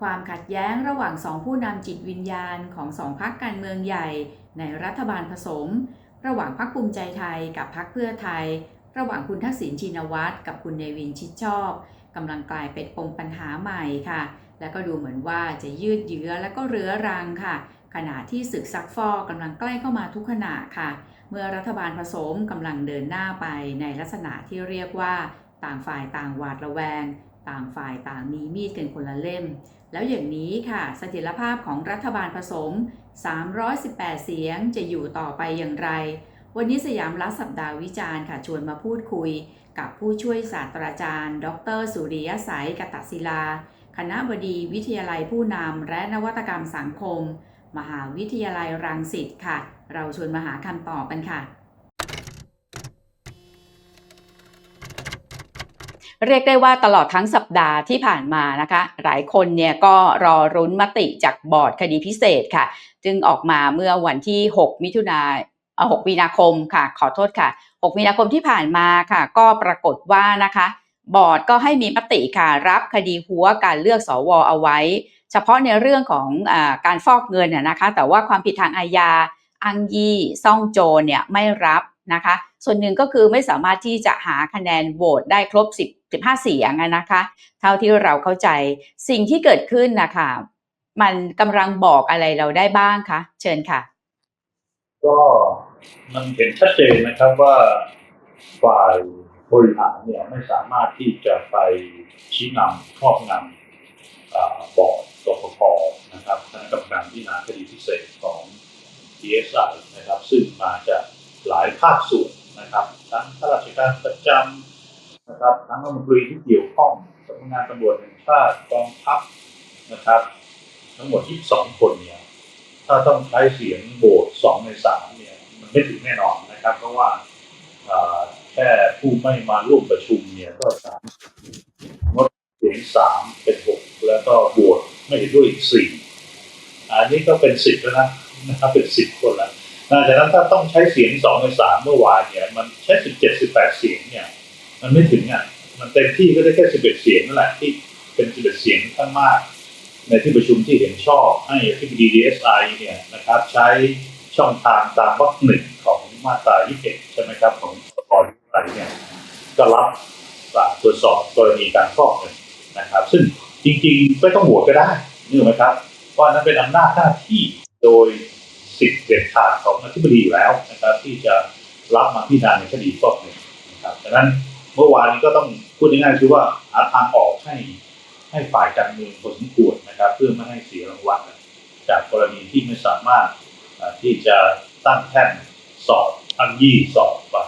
ความขัดแย้งระหว่างสองผู้นำจิตวิญญาณของสองพักการเมืองใหญ่ ในรัฐบาลผสม ระหว่างพักภูมิใจไทยกับพักเพื่อไทย ระหว่างคุณทักษิณชินวัตรกับคุณเนวินชิดชอบกำลังกลายเป็นปมปัญหาใหม่ค่ะ และก็ดูเหมือนว่าจะยืดเยื้อและก็เรื้อรังค่ะ ขณะที่ศึกซักฟอกกำลังใกล้เข้ามาทุกขณะค่ะ เมื่อรัฐบาลผสมกำลังเดินหน้าไปในลักษณะที่เรียกว่า ต่างฝ่ายต่างหวาดระแวง ต่างฝ่ายต่างมีมีดกันคนละเล่ม แล้วอย่างนี้ค่ะเสถียรภาพของรัฐบาลผสม 318 เสียงจะอยู่ต่อไปอย่างไร วันนี้สยามรัฐสัปดาห์วิจารณ์ค่ะชวนมาพูดคุย กับผู้ช่วยศาสตราจารย์ ดร สุริยสัยกตศิลา คณะบดีวิทยาลัยผู้นำและนวัตกรรมสังคม มหาวิทยาลัยรังสิตค่ะ เราชวนมาหาคำตอบกันค่ะ เรียกได้ว่าตลอดทั้งสัปดาห์ที่ผ่านมานะคะ หลายคนเนี่ยก็รอรุ้นมติจากบอร์ดคดีพิเศษค่ะ จึงออกมาเมื่อวันที่ 6 มิถุนาเอ6มีนาคมค่ะ ขอโทษค่ะ 6 มีนาคมที่ผ่านมาค่ะ ก็ปรากฏว่านะคะ บอร์ดก็ให้มีมติค่ะรับคดีหัวการเลือกสวเอาไว้ เฉพาะในเรื่องของอการฟอกเงินน่ะนะคะ แต่ว่าความผิดทางอาญาอังยี่ซ่องโจรเนี่ยไม่รับนะคะ ส่วนหนึ่งก็คือไม่สามารถที่จะหาคะแนนโหวตได้ครบ 10 15 เสียงนะคะ เท่าที่เราเข้าใจสิ่งที่เกิดขึ้นนะคะมันกำลังบอกอะไรเราได้บ้างคะเชิญค่ะ ก็มันเห็นชัดเจนนะครับว่าฝ่ายบริหารเนี่ยไม่สามารถที่จะไปชี้นำครอบงำบอร์ดกปปนะครับคณะกรรมการพิจารณาคดีพิเศษของ DSI นะครับ ซึ่งมาจากหลายภาคส่วนนะครับ ทั้งข้าราชการประจำ รับทั้งรัฐมนตรีที่เกี่ยวข้องสำนักงานตำรวจแห่งชาติกองทัพนะครับ ทั้งหมด 22 คนเนี่ยถ้าต้องใช้เสียงโหวตสองในสามเนี่ยมันไม่ถึงแน่นอนนะครับ เพราะว่าแค่ผู้ไม่มาร่วมประชุมเนี่ยก็สามงดเสียงสามเป็นหกแล้วก็โหวตไม่เห็นด้วยอีกสี่อันนี้ก็เป็นสิบแล้วนะนะครับเป็นสิบคนแล้วนอกจากนั้นถ้าต้องใช้เสียงสองในสามเมื่อวานเนี่ย มันใช้สิบเจ็ดสิบแปดเสียงเนี่ย มันไม่ถึงอะ มันเต็มที่ก็ได้แค่สิบเอ็ดเสียงนั่นแหละที่เป็นสิบเอ็ดเสียงข้างมาก ในที่ประชุมที่เห็นชอบให้ที่บดี DSI เนี่ยนะครับใช้ช่องทางตามวรรคหนึ่งของมาตรา21ใช่ไหมครับของกรอะไรเนี่ยก็รับตรวจสอบกรณีการฟอกเงินนะครับ ซึ่งจริงๆไม่ต้องโหวตก็ได้นี่ไหมครับเพรานั้นเป็นอำนาจหน้าที่โดยสิทธิเด็ดขาดของอธิบดีอยู่แล้วนะครับ ที่จะรับมาพิจารณาในคดีฟอกเงินนะครับดังนั้น เมื่อวานนี้ก็ต้องพูดง่ายๆคือว่าหาทางออกให้ให้ฝ่ายการเมืองพอสมควรนะครับ เพื่อไม่ให้เสียรางวัลจากกรณีที่ไม่สามารถที่จะตั้งแท่นสอบอังยี่สอบว่า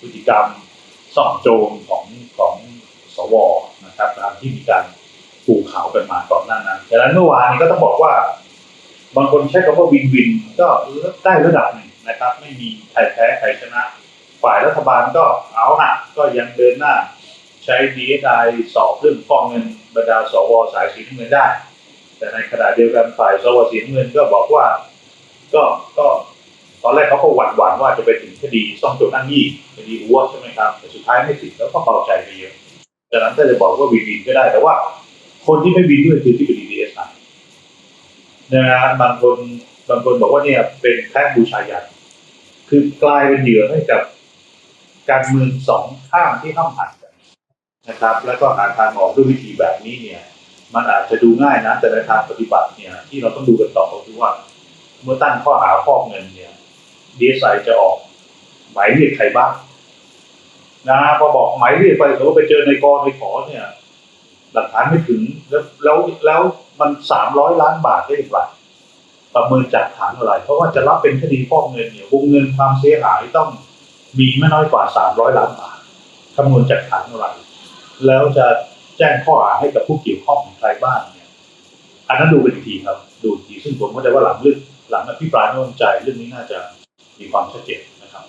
พฤติกรรมส่องโจรของของสวนะครับตามที่มีการปูข่าวกันมาก่อนหน้านั้นดังนั้นเมื่อวานนี้ก็ต้องบอกว่า บางคนใช้คำว่าวินวินก็ได้ระดับหนึ่งนะครับ ไม่มีใครแพ้ใครชนะ ฝ่ายรัฐบาลก็เอาหนักก็ยังเดินหน้า ใช้ DSI สอบเรื่องฟอกเงินบรรดาสวสายสีน้ำเงินได้ แต่ในขณะเดียวกันฝ่ายสวสีน้ำเงินก็บอกว่า ก็ก็ตอนแรกเขาก็หวั่นหวั่นว่าจะไปถึงคดีซ่องโจรอ้างยี่คดีอ้วใช่ไหมครับแต่สุดท้ายไม่ถึงแล้วก็เบาใจไปเยอะดังนั้นถ้าจะบอกว่าวินวินก็ได้แต่ว่า คนที่ไม่วินด้วยคือที่บดี DSI นะฮะบางคนบางคนบอกว่าเนี่ยเป็นแค่บูชายันคือกลายเป็นเหยื่อให้กับ การเมืองสองข้างที่ห้ามหันกันนะครับ แล้วก็หาทางออกด้วยวิธีแบบนี้เนี่ย มันอาจจะดูง่ายนะ แต่ในทางปฏิบัติเนี่ย ที่เราต้องดูกันต่อก็คือว่า เมื่อตั้งข้อหาฟอกเงินเนี่ยดีเอสไอจะออกหมายเรียกใครบ้างนะพอบอกหมายเรียกไปสมมติไปเจอในกอในขอเนี่ย หลักฐานไม่ถึงแล้วแล้วแล้วมันสามร้อยล้านบาทได้อย่างไรประเมินจากฐานอะไร เพราะว่าจะรับเป็นคดีฟอกเงินเนี่ยวงเงินความเสียหายต้อง มีไม่น้อยกว่าสามร้อยล้านบาทคำนวณจากฐานอะไร แล้วจะแจ้งข้อหาให้กับผู้เกี่ยวข้องของใครบ้างเนี่ยอันนั้นดูเป็นทีครับ ดูทีซึ่งผมเข้าใจว่าหลังเรื่องหลังอภิปรายไม่ไว้วางใจเรื่องนี้น่าจะมีความชัดเจนนะครับ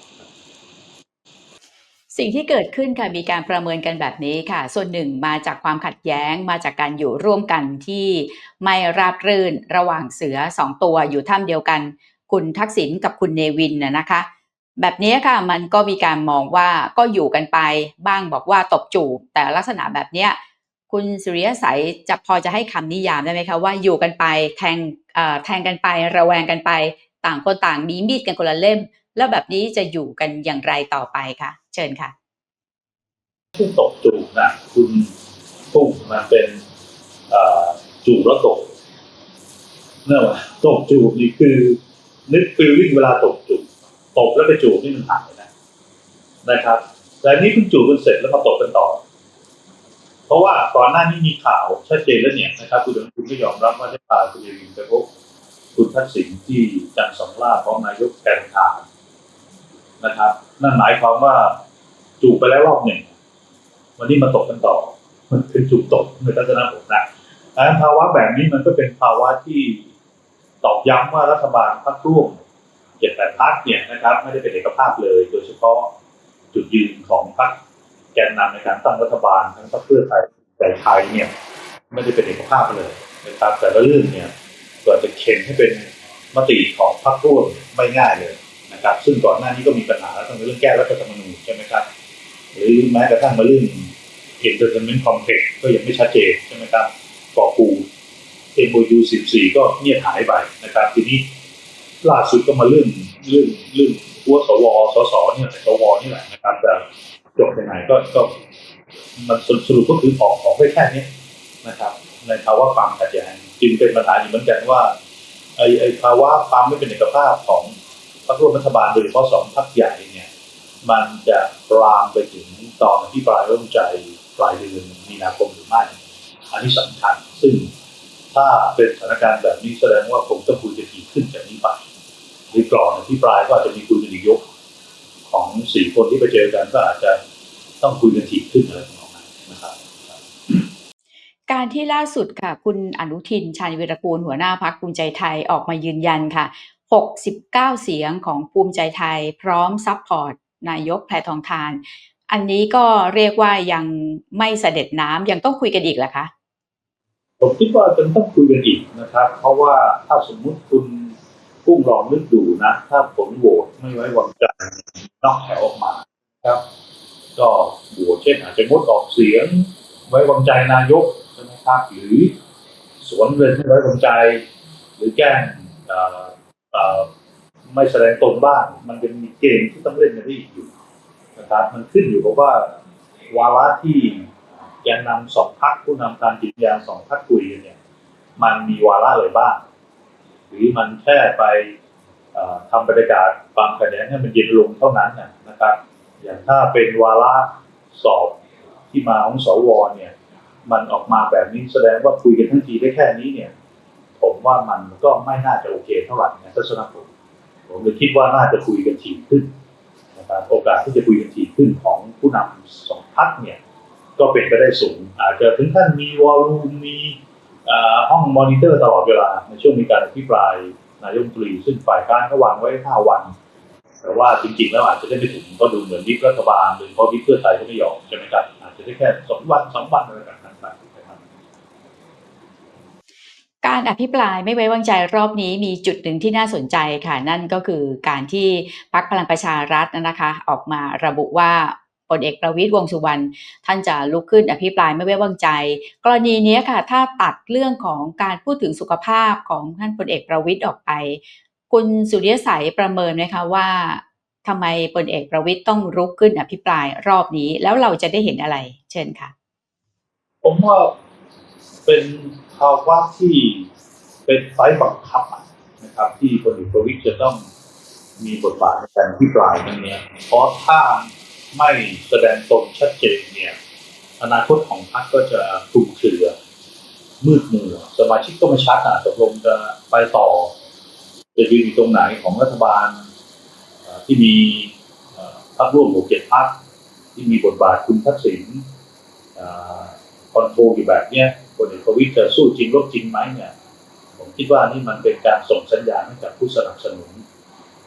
สิ่งที่เกิดขึ้นค่ะมีการประเมินกันแบบนี้ค่ะ ส่วนหนึ่งมาจากความขัดแย้งมาจากการอยู่ร่วมกันที่ไม่ราบรื่นระหว่างเสือสองตัวอยู่ถ้ำเดียวกัน คุณทักษิณกับคุณเนวินนะคะ แบบนี้ค่ะมันก็มีการมองว่าก็อยู่กันไปบ้างบอกว่าตบจูบแต่ลักษณะแบบนี้คุณสุริยสัยจะพอจะให้คำนิยามได้ไหมคะว่าอยู่กันไปแทงอ่อแทงกันไประแวงกันไป ต่างคนต่างมีมีดกันคนละเล่ม แล้วแบบนี้จะอยู่กันอย่างไรต่อไปคะเชิญค่ะที่ตกจูบนะคุณตุ้มมันเป็นอ่อจูบแล้วตกเนื่อะตกจูบนี่คือนึกฟีลลิ่งเวลาตกจูบ ตกแล้วไปจูบนี่มันหายนะนะครับ แต่นี้เพิ่งจูบกันเสร็จแล้วมาตกกันต่อ เพราะว่าก่อนหน้านี้มีข่าวชัดเจนแล้วเนี่ยนะครับคุณดคุณก็ยอมรับว่าได้พาคุณเอวินไปพบคุณทักษิณที่จันทร์สองล่าพร้อมนายกแทนทานนะครับ นั่นหมายความว่าจูบไปแล้วรอบหนึ่งวันนี้มาตกกันต่อ มันเป็นจุดตกในทัศนะผมนะดังนั้นภาวะแบบนี้มันก็เป็นภาวะที่ตอกย้ำว่ารัฐบาลพรรคร่วม เจ็ดแปดพรรคเนี่ยนะครับไม่ได้เป็นเอกภาพเลย โดยเฉพาะจุดยืนของพรรคแกนนำในการตั้งรัฐบาลทั้งพรรคเพื่อไทยแต่ไทยเนี่ยไม่ได้เป็นเอกภาพเลยนะครับแต่ละเรื่องเนี่ยก็จะเข็นให้เป็นมติของพรรคร่วมไม่ง่ายเลยนะครับ ซึ่งก่อนหน้านี้ก็มีปัญหาตั้งแต่เรื่องแก้รัฐธรรมนูญใช่ไหมครับ หรือแม้กระทั่งมาเรื่อง entertainment complex ก็ยังไม่ชัดเจนใช่ไหมครับกอปู MOU 14 ก็เงียบหายไปนะครับ ทีนี้ ล่าสุดก็มาเรื่องเรื่องเรื่องหัวสวสสเนี่ยสวนี่แหละนะครับจะจบยังไงก็ก็มันสรุปก็คือออกออกได้แค่นี้นะครับ ในภาวะความขัดแย้งจึงเป็นปัญหาอยู่เหมือนกันว่าไอไอภาวะความไม่เป็นเอกภาพของพรรคร่วมรัฐบาลโดยเฉพาะสองพรรคใหญ่เนี่ยมันจะลามไปถึงตอนที่ปลายร่มใจปลายเดือนมีนาคมหรือไม่อันนี้สำคัญซึ่งถ้าเป็นสถานการณ์แบบนี้แสดงว่าคงต้องคุยกันถี่ขึ้นจากนี้ไป หรือกรอนที่ปลายก็อาจจะมีคุยกันอีกยก ของสี่คนที่ไปเจอกันก็อาจจะต้องคุยกันถี่ขึ้นอะไรประมาณนั้นนะครับ การที่ล่าสุดค่ะ คุณอนุทินชาญวิรกูลหัวหน้าพักภูมิใจไทยออกมายืนยันค่ะ 69 เสียงของภูมิใจไทย พร้อมซัพพอร์ตนายกแพทองทาน อันนี้ก็เรียกว่ายังไม่เสด็จน้ำยังต้องคุยกันอีกเหรอคะผมคิดว่าจะต้องคุยกันอีกนะครับ เพราะว่าถ้าสมมุติคุณ พุ่งลองนึกดูนะ ถ้าผลโหวตไม่ไว้วางใจนอกแถวออกมาครับ ก็โหวตเช่นอาจจะงดออกเสียง ไว้วางใจนายกใช่ไหมครับหรือสวนเงินไม่ไว้วางใจ หรือแกล้งไม่แสดงตนบ้าง มันเป็นเกมที่ต้องเล่นกันที่อยู่นะครับ มันขึ้นอยู่กับว่าวาระที่แกนนำสองพักผู้นำการจิตวิญญาสองพักคุยกันเนี่ย มันมีวาระอะไรบ้าง หรือมันแค่ไปทำบรรยากาศความขัดแย้งให้มันเย็นลงเท่านั้นนะนะครับ อย่างถ้าเป็นวาระสอบที่มาของสวเนี่ยมันออกมาแบบนี้แสดงว่าคุยกันทั้งทีได้แค่นี้เนี่ย ผมว่ามันก็ไม่น่าจะโอเคเท่าไหร่นะทัศนคติผมเลยคิดว่าน่าจะคุยกันถี่ขึ้นนะครับโอกาสที่จะคุยกันถี่ขึ้นของผู้นำสองพักเนี่ย ก็เป็นไปได้สูง อาจจะถึงขั้นมีวอลลุ่มมี ห้องมอนิเตอร์ตลอดเวลาในช่วงมีการอภิปรายนายกตรี ซึ่งฝ่ายค้านก็วางไว้5วัน แต่ว่าจริงๆ แล้วอาจจะได้ไม่ถึงก็ดูเหมือนวิปรัฐบาลโดยเฉพาะวิปเพื่อไทยก็ไม่ยอมใช่ไหมครับอาจจะได้แค่สองวันสองวันอะไรแบบนั้นไปนะครับการอภิปรายไม่ไว้วางใจรอบนี้มีจุดหนึ่งที่น่าสนใจค่ะ นั่นก็คือการที่พรรคพลังประชารัฐนะคะ ออกมาระบุว่า พลเอกประวิตรวงสุวรรณท่านจะลุกขึ้นอภิปรายไม่ไว้วางใจ กรณีนี้ค่ะ ถ้าตัดเรื่องของการพูดถึงสุขภาพของท่านพลเอกประวิตรออกไป คุณสุริยสัยประเมินไหมคะว่าทำไมพลเอกประวิตรต้องลุกขึ้นอภิปรายรอบนี้ แล้วเราจะได้เห็นอะไร เชิญค่ะ ผมว่าเป็นภาวะที่เป็นไฟล์บังคับนะครับ ที่พลเอกประวิตรจะต้องมีบทบาทในการอภิปรายตรงนี้เพราะถ้า ไม่แสดงตรงชัดเจนเนี่ย อนาคตของพรรคก็จะคลุมเครือมืดมัวสมาชิกก็ไม่ชัดอะตกลงจะไปต่อ จะยืนอยู่ตรงไหนของรัฐบาลที่มีพรรคร่วมหกเจ็ดพรรคที่มีบทบาทคุณทักษิณคอนโทรลอยู่แบบเนี้ยพลเอกประวิตรจะสู้จริงรบจริงไหมเนี่ยผมคิดว่านี่มันเป็นการส่งสัญญาณให้กับผู้สนับสนุน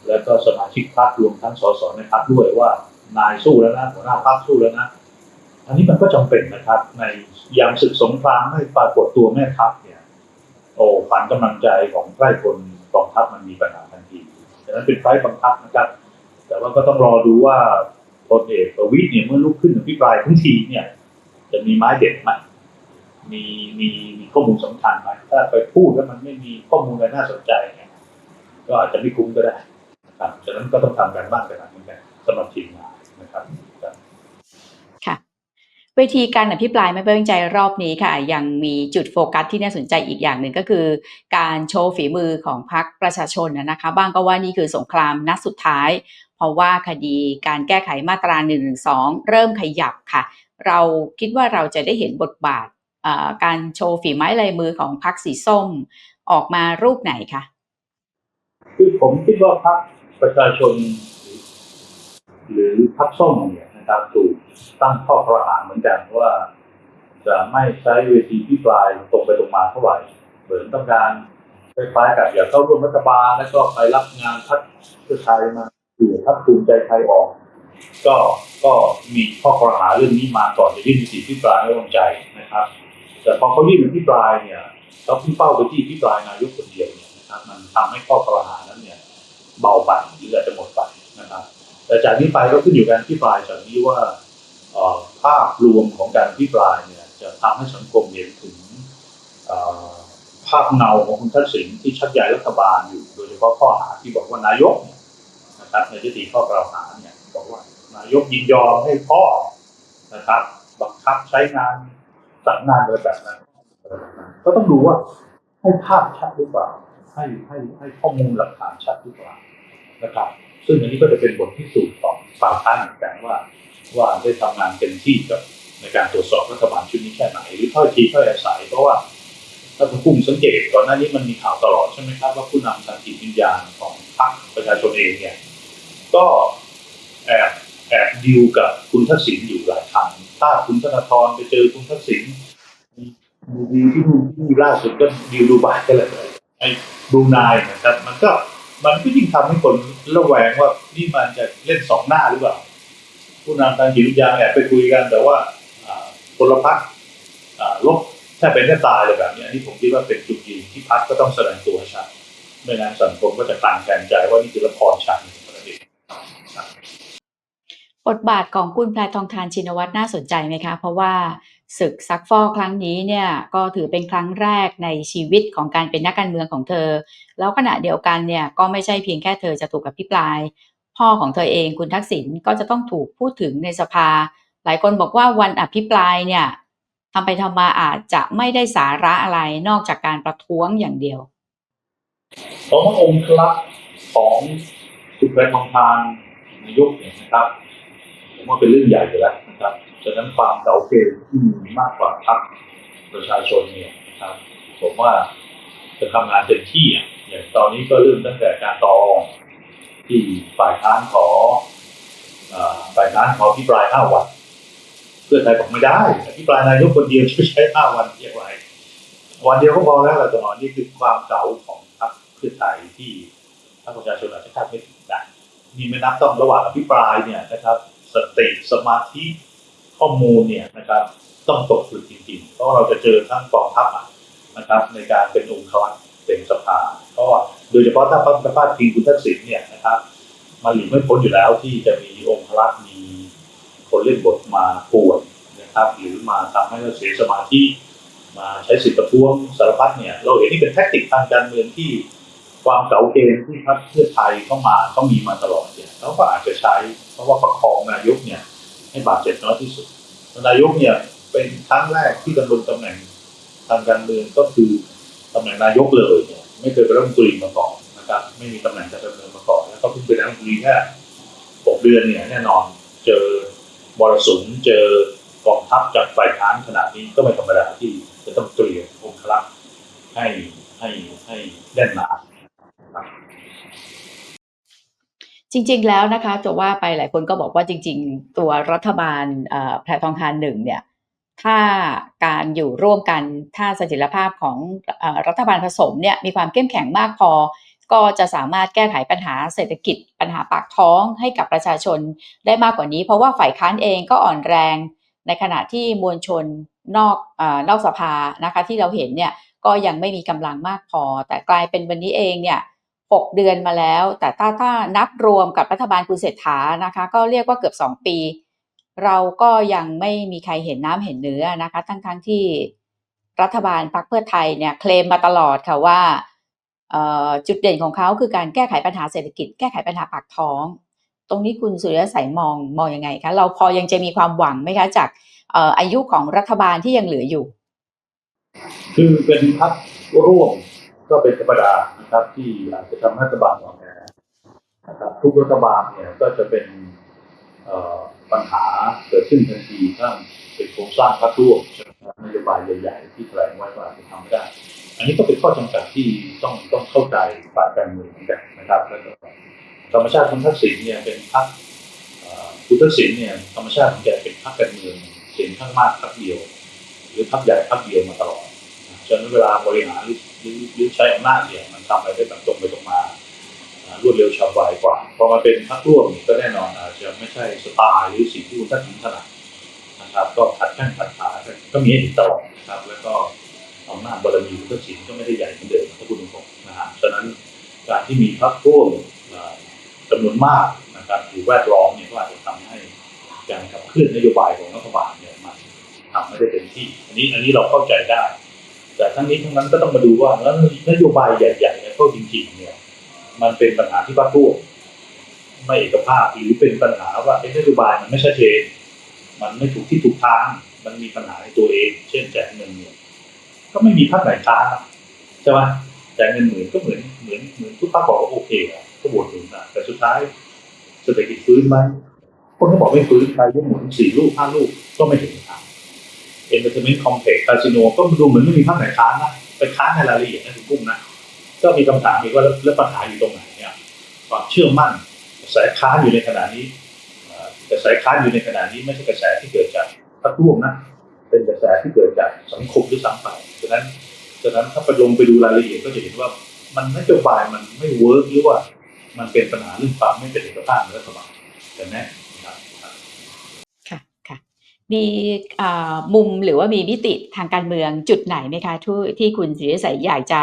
และก็สมาชิกพรรครวมทั้งสสในพรรคด้วยว่า นายสู้แล้วนะหัวหน้าพรรคสู้แล้วนะอันนี้มันก็จำเป็นนะครับ ในยามศึกสงครามไม่ปรากฏตัวแม่ทัพเนี่ย โอ้ฝันกำลังใจของใกล้พลกองทัพมันมีปัญหาทันทีดังนั้นเป็นไฟบังคับนะครับ แต่ว่าก็ต้องรอดูว่าพลเอกประวิตรเนี่ยเมื่อลุกขึ้นอภิปรายทั้งทีเนี่ย จะมีไม้เด็ดไหมมีมีมีข้อมูลสำคัญไหมถ้าไปพูดแล้วมันไม่มีข้อมูลอะไรน่าสนใจเนี่ยก็อาจจะไม่คุ้มก็ได้นะครับฉะนั้นก็ต้องทำการบ้านกันหนักเหมือนกันสำหรับทีมงาน ครับค่ะเวทีการอภิปรายไม่ไว้วางใจรอบนี้ค่ะ ยังมีจุดโฟกัสที่น่าสนใจอีกอย่างหนึ่งก็คือ การโชว์ฝีมือของพรรคประชาชนนะนะคะบ้างก็ว่านี่คือสงครามนัดสุดท้าย เพราะว่าคดีการแก้ไขมาตรา1นึเริ่มขยับค่ะ เราคิดว่าเราจะได้เห็นบทบาทเอ่อการโชว์ฝีไม้ลายมือของพรรคสีส้มออกมารูปไหนคะคือผมคิดว่าพรรคประชาชน หรือพรรคส้มเนี่ยนะครับถูกตั้งข้อกล่าวหาเหมือนกันว่า จะไม่ใช้เวทีที่ปลายตรงไปตรงมาเท่าไหร่เหมือนต้องการคล้ายๆกับอยากเข้าร่วมรัฐบาลแล้วก็ไปรับงานพรรคเพื่อไทยมาอยู่พรรคภูมิใจไทยออก ก็ก็มีข้อกล่าวหาเรื่องนี้มาก่อนจะยื่นสิทธิพิปรายไม่ไว้วางใจนะครับ แต่พอเขายื่นพิปรายเนี่ยเขาพุ่งเป้าไปที่พิปรายนายกคนเดียวเนี่ยนะครับมันทำให้ข้อกล่าวหานั้นเนี่ย เบาไปหรืออาจจะหมดไปนะครับ แต่จากนี้ไปก็ขึ้นอยู่กับการพิปรายจากนี้ว่าภาพรวมของการพิปรายเนี่ยจะทำให้สังคมเห็นถึงภาพเงาของคุณทักษิณที่ชักใหญ่รัฐบาลอยู่โดยเฉพาะข้อหาที่บอกว่านายกนะครับในที่ตีข้อกล่าวหาเนี่ยบอกว่านายกยินยอมให้พ่อนะครับ บังคับใช้งานสั่งงานอะไรแบบนั้นก็ต้องดูว่าให้ภาพชัดหรือเปล่าให้ให้ให้ข้อมูลหลักฐานชัดหรือเปล่านะครับ ซึ่งอันนี้ก็จะเป็นบทพิสูจน์ของฝ่ายค้านเหมือนกันว่า ว่าได้ทำงานเต็มที่กับในการตรวจสอบรัฐบาลชุดนี้แค่ไหน หรือถ้อยทีถ้อยอาศัยเพราะว่าถ้าคุณกุ้งสังเกตก่อนหน้านี้มันมีข่าวตลอดใช่ไหมครับว่าผู้นำทางจิตวิญญาณของพรรคประชาชนเองเนี่ยก็แอบแอบดิวกับคุณทักษิณอยู่หลายครั้งถ้าคุณธนาธรไปเจอคุณทักษิณมีมีดีที่นู่นที่ล่าสุดก็ดิวดูบายกันเลยไอ้บรูไนนะครับมันก็ มันก็ยิ่งทำให้คนระแวงว่านี่มันจะเล่นสองหน้าหรือเปล่า ผู้นำทางจิตวิญญาแอบไปคุยกันแต่ว่าพลพรรคลบแทบเป็นแทบตายเลยแบบนี้นี่ผมคิดว่าเป็นจุดยืนที่พรรคก็ต้องแสดงตัวให้ชัดไม่งั้นสังคมก็จะต่างแกนใจว่านี่คือละครฉากหนึ่งเท่านั้นบทบาทของคุณแพรทองทานชินวัตรน่าสนใจไหมคะ เพราะว่า ศึกซักฟอกครั้งนี้เนี่ยก็ถือเป็นครั้งแรกในชีวิตของการเป็นนักการเมืองของเธอ แล้วขณะเดียวกันเนี่ยก็ไม่ใช่เพียงแค่เธอจะถูกอภิปราย พ่อของเธอเองคุณทักษิณก็จะต้องถูกพูดถึงในสภา หลายคนบอกว่าวันอภิปรายเนี่ยทำไปทำมาอาจจะไม่ได้สาระอะไรนอกจากการประท้วงอย่างเดียวเพราะว่าองค์ลักษณ์ของสุแพรทองทานนายกเนี่ยนะครับผมว่าเป็นเรื่องใหญ่อยู่แล้วนะครับ ฉะนั้นความเก่าเกมที่มีมากกว่าพรรคประชาชนเนี่ยนะครับผมว่าจะทำงานเต็มที่อะอย่างตอนนี้ก็เริ่มตั้งแต่การตองที่ฝ่ายค้านขอฝ่ายค้านขอพิปรายห้าวัน เพื่อไทยบอกไม่ได้อภิปรายนายกคนเดียวจะใช้ห้าวันเรียกไรวันเดียวก็พอแล้วล่ะตอนนี้คือความเก่าของพรรคเพื่อไทยที่พรรคประชาชนอาจจะคาดไม่ถึงได้นี่ไม่นับต้องระหว่างอภิปรายเนี่ยนะครับ สติสมาธิ ข้อมูลเนี่ยนะครับต้องตกผลึกจริงๆเพราะเราจะเจอทั้งกองทัพนะครับในการเป็นองค์ครักษ์เป็นสภาเพราะว่าโดยเฉพาะถ้าพรรพาดพิงคุณทักษิณเนี่ยนะครับมาหลีกไม่พ้นอยู่แล้วที่จะมีองค์ครักษ์มีคนเล่นบทมาป่วนนะครับ หรือมาทำให้เราเสียสมาธิมาใช้สิทธิประท้วงสารพัดเนี่ยเราเห็นนี่เป็นแทคติกทางการเมืองที่ความเก๋าเกมที่พรรคเพื่อไทยเข้ามาเขามีมาตลอดเนี่ยเขาก็อาจจะใช้เพราะว่าประคองนายกเนี่ย ให้บาดเจ็บน้อยที่สุด นายกเนี่ยเป็นครั้งแรกที่ดำรงตำแหน่งทางการเมืองก็คือตำแหน่งนายกเลยเนี่ยไม่เคยเป็นรัฐมนตรีมาก่อนนะครับ ไม่มีตำแหน่งทางการเมืองมาก่อนแล้วก็เพิ่งเป็นรัฐมนตรีแค่หกเดือนเนี่ยแน่นอนเจอมรสุมเจอกองทัพจากฝ่ายค้านขนาดนี้ก็ไม่ธรรมดาที่จะต้องเตรียมองครักษ์ให้ให้ให้แน่นหนา จริงๆแล้วนะคะจะว่าไปหลายคนก็บอกว่าจริง ๆ ตัวรัฐบาลแพรทองทานหนึ่งเนี่ยถ้าการอยู่ร่วมกันถ้าเสถียรภาพของอรัฐบาลผสมเนี่ยมีความเข้มแข็งมากพอ ก็จะสามารถแก้ไขปัญหาเศรษฐกิจ ปัญหาปากท้องให้กับประชาชนได้มากกว่านี้ เพราะว่าฝ่ายค้านเองก็อ่อนแรง ในขณะที่มวลชนนอกอนอกสภานะคะที่เราเห็นเนี่ยก็ยังไม่มีกำลังมากพอ แต่กลายเป็นวันนี้เองเนี่ย 6 เดือนมาแล้ว แต่ถ้าถ้านับรวมกับรัฐบาลคุณเศรษฐานะคะ ก็เรียกว่าเกือบ 2 ปี เราก็ยังไม่มีใครเห็นน้ำเห็นเนื้อนะคะ ทั้งทั้งที่รัฐบาลพรรคเพื่อไทยเนี่ยเคลมมาตลอดค่ะว่าจุดเด่นของเขาคือการแก้ไขปัญหาเศรษฐกิจ แก้ไขปัญหาปากท้อง ตรงนี้คุณสุริยสัยมองมองยังไงคะเราพอยังจะมีความหวังไหมคะจากอออายุของรัฐบาลที่ยังเหลืออยู่ คือเป็นพักร่วม ก็เป็นธรรมดานะครับที่อาจจะทำให้รัฐบาลอ่อนแอนะครับทุกรัฐบาลเนี่ยก็จะเป็นปัญหาเกิดขึ้นทันทีถ้าเป็นโครงสร้างพักร่วมใช่ไหมครับนโยบายใหญ่ๆที่แถลงไว้ก็อาจจะทำไม่ได้ อันนี้ก็เป็นข้อจำกัดที่ต้องต้องเข้าใจฝ่ายการเมืองเหมือนกันนะครับแล้วก็ธรรมชาติคุณทักษิณเนี่ยเป็นพรรคคุณทักษิณเนี่ยธรรมชาติของแกเป็นพรรคการเมืองเสียงข้างมากพรรคเดียว หรือพรรคใหญ่พรรคเดียวมาตลอด ฉะนั้นเวลาบริหารหรือหรือใช้อำนาจเนี่ยมันทำอะไรได้แบบตรงไปตรงมารวดเร็วฉับไวกว่าพอมาเป็นพรรคร่วมเนี่ยก็แน่นอนอาจจะไม่ใช่สไตล์หรือสิ่งที่คุณทักษิณถนัดนะครับ ก็ขัดแข้งขัดขายก็มีให้เห็นตลอดนะครับ แล้วก็อำนาจบารมีคุณทักษิณก็ไม่ได้ใหญ่เหมือนเดิมถ้าพูดตรงๆนะฮะฉะนั้นการที่มีพรรคร่วมอ่าจำนวนมากนะครับหรือแวดล้อมเนี่ยก็อาจจะทำให้การขับเคลื่อนนโยบายของรัฐบาลเนี่ยมันทำไม่ได้เต็มที่ อันนี้อันนี้เราเข้าใจได้ แต่ทั้งนี้ทั้งนั้นก็ต้องมาดูว่าแล้วนโยบายใหญ่ๆเนี่ยก็จริงๆเนี่ยมันเป็นปัญหาที่พรรคร่วมไม่เอกภาพหรือเป็นปัญหาว่าไอ้นโยบายมันไม่ชัดเจนมันไม่ถูกที่ถูกทาง มันมีปัญหาในตัวเอง เช่นแจกเงินเนี่ยก็ไม่มีพรรคไหนค้านใช่ไหมแจกเงินหมื่นก็เหมือนเหมือนเหมือนทุกพรรคบอกว่าโอเคก็โหวตหนุนนะแต่สุดท้ายเศรษฐกิจฟื้นไหมคนก็บอกไม่ฟื้นใครยกหมุนสี่ลูกห้าลูกก็ไม่ถึงทาง เอนเตอร์เทนเมนต์คอมเพล็กซ์คาสิโนก็ดูเหมือนไม่มีภาคไหนค้านนะไปค้านในรายละเอียดนะคุณกุ้งนะก็มีคำถามอีกว่าแล้วปัญหาอยู่ตรงไหนเนี่ยความเชื่อมั่นกระแสค้านอยู่ในขณะนี้เอ่อกระแสค้านอยู่ในขณะนี้ไม่ใช่กระแสที่เกิดจากพรรคร่วมนะเป็นกระแสที่เกิดจากสังคมที่ซ้ำไปฉะนั้นฉะนั้นถ้าไปลงไปดูรายละเอียดก็จะเห็นว่ามันนโยบายมันไม่เวิร์กหรือว่ามันเป็นปัญหาเรื่องความไม่เป็นเอกภาพในรัฐบาลแต่แน่นะครับ ค่ะค่ะ มีมุมหรือว่ามีมิติทางการเมืองจุดไหนไหมคะที่ที่คุณสุริสัยอยากจะ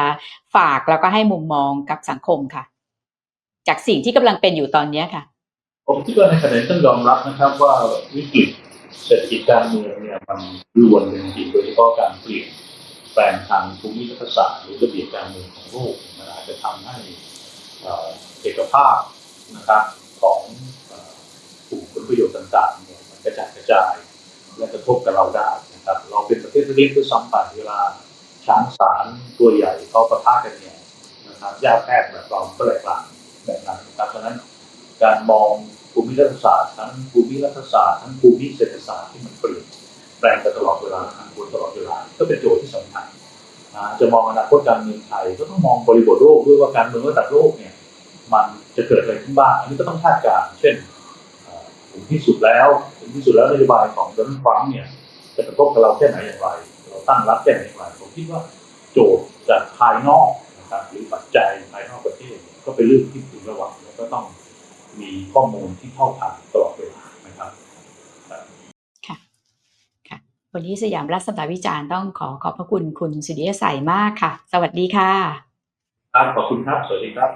ฝากแล้วก็ให้มุมมองกับสังคมค่ะ จากสิ่งที่กำลังเป็นอยู่ตอนเนี้ค่ะ ผมคิดว่าในขณะนี้ต้องยอมรับนะครับว่าวิกฤตเศรษฐกิจการเมืองเนี่ยมันรวนจริงโดยเฉพาะการเปลี่ยนแปลงทางภูมิรัฐศาสตร์หรือระเบียบการเมืองของโลกมันอาจจะทำให้เอกภาพนะครับของกลุ่มผลประโยชน์ต่างๆเนี่ยมันกระจายกระจาย และกระทบกับเราได้นะครับ เราเป็นประเทศเล็กๆด้วยซ้ำไปเวลาช้างสารตัวใหญ่เขาประทะกันเนี่ยนะครับยาแพทย์แบบเราก็แหลกหลานแบบนั้นนะครับเพราะฉะนั้นการมองภูมิรัฐศาสตร์ทั้งภูมิรัฐศาสตร์ทั้งภูมิเศรษฐศาสตร์ที่มันเปลี่ยนแปลงไปตลอดเวลาทางคนตลอดเวลาก็เป็นโจทย์ที่สำคัญนะจะมองอนาคตการเมืองไทยก็ต้องมองบริบทโลกด้วยว่าการเมืองระดับโลกเนี่ยมันจะเกิดอะไรขึ้นบ้างอันนี้ก็ต้องคาดการณ์เช่น ถึงที่สุดแล้ว ถึงที่สุดแล้วนโยบายของโดนัลด์ทรัมป์เนี่ยจะกระทบกับเราแค่ไหนอย่างไร เราตั้งรับแค่ไหนอย่างไรผมคิดว่าโจทย์จากภายนอกนะครับหรือปัจจัยภายนอกประเทศเนี่ยก็เป็นเรื่องที่พึงระวังแล้วก็ต้องมีข้อมูลที่เท่าทันตลอดเวลานะครับวันนี้สยามรัฐสัปดาห์วิจารณ์ต้องขอขอบพระคุณคุณสุริยสัยมากค่ะ สวัสดีค่ะ ครับขอบคุณครับ สวัสดีครับ